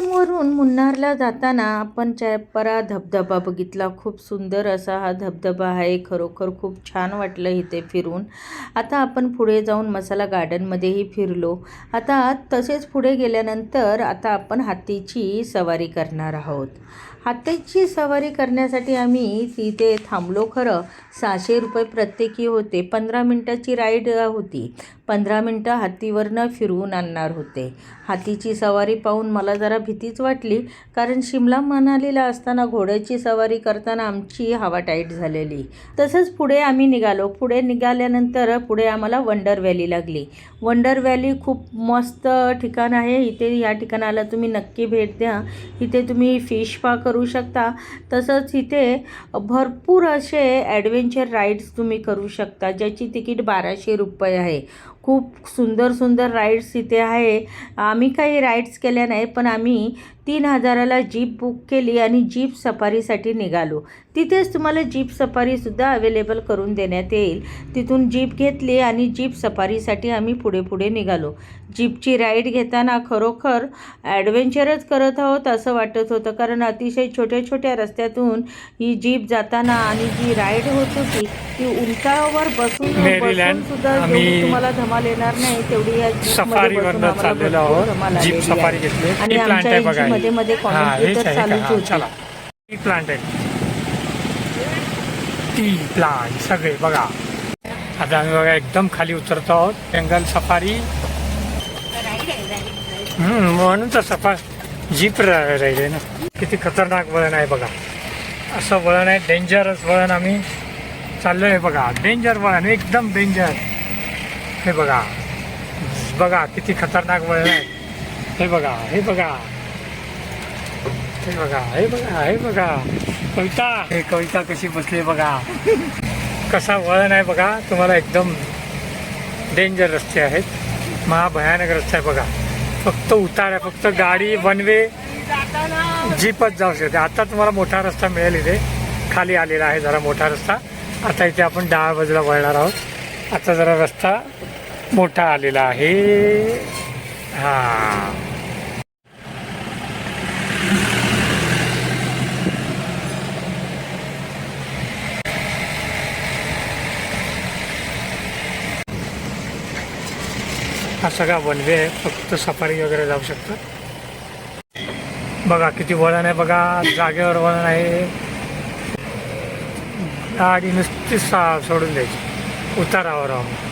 आलमवरून मुन्नारला जाताना आपण चायपरा धबधबा बघितला. खूप सुंदर असा हा धबधबा आहे. खरोखर खूप छान वाटलं इथे फिरून. आता आपण पुढे जाऊन मसाला गार्डनमध्येही फिरलो. आता तसेच पुढे गेल्यानंतर आता आपण हत्तीची सवारी करणार आहोत. हत्तीची सवारी करण्यासाठी आम्ही तिथे थांबलो खरं. सहाशे रुपये प्रत्येकी होते. पंधरा मिनटाची राईड होती. पंधरा मिनटं हत्तीवरनं फिरवून आणणार होते. हातीची सवारी पाहून मला जरा भीतीच वाटली कारण शिमला मनालीला असताना घोड्याची सवारी करताना आमची हवा टाईट झालेली. तसंच पुढे आम्ही निघालो. पुढे निघाल्यानंतर पुढे आम्हाला वंडर व्हॅली लागली. वंडर व्हॅली खूप मस्त ठिकाण आहे. इथे या ठिकाणाला तुम्ही नक्की भेट द्या. इथे तुम्ही फिश पा करू शकता. तसंच इथे भरपूर असे ॲडव्हेंचर राईड्स तुम्ही करू शकता ज्याची तिकीट बाराशे रुपये आहे. खूप सुंदर सुंदर राईड्स इथे आहे. आम्ही काही राईड्स केल्या नाही पण आम्ही तीन हजाराला जीप बुक केली आणि जीप सफारीसाठी निघालो. तिथेच तुम्हाला जीप सफारीसुद्धा अवेलेबल करून देण्यात येईल. तिथून जीप घेतली आणि जीप सफारीसाठी आम्ही पुढे पुढे निघालो. जीपची राईड घेताना खरोखर ॲडव्हेंचरच करत आहोत असं वाटत होतं कारण अतिशय छोट्या छोट्या रस्त्यातून ही जीप जाताना आणि जी राईड होत होती ती उंचावर बसून बसून सुद्धा तुम्हाला धमाल येणार नाही तेवढी या जीप सफारी. घेतली. आणि आमच्या. मध्ये मध्ये? चालूच होती प्लांट आहे टी प्लांट सगळे बघा आता आम्ही बघा एकदम खाली उतरतो आहोत बेंगल सफारी म्हणून तर सफा जीप राहिले ना. किती खतरनाक वळण आहे बघा. असं वळण आहे डेंजरस वळण आम्ही चाललो आहे बघा. डेंजर वळण एकदम डेंजर हे बघा. बघा किती खतरनाक वळण आहे. हे बघा हे बघा. हे बघा हे बघा हे बघा. कविता. हे कविता कशी बसली बघा. कसा वळण आहे बघा. तुम्हाला एकदम डेंजर रस्ते आहेत. महाभयानक रस्ते आहे बघा. फक्त उतार आहे फक्त गाडी वन वे जीपच जाऊ शकते. आता तुम्हाला मोठा रस्ता मिळेल इथे. खाली आलेला आहे जरा मोठा रस्ता. आता इथे आपण डाव्या बाजूला वळणार आहोत. आता जरा रस्ता मोठा आलेला आहे. हा. हा सगळा वन वे आहे. फक्त सफारी वगैरे जाऊ शकतं. बघा किती वळण आहे बघा. जागेवर वळण आहे. गाडी नुसतीच सा सोडून द्यायची. उतारावर आहोत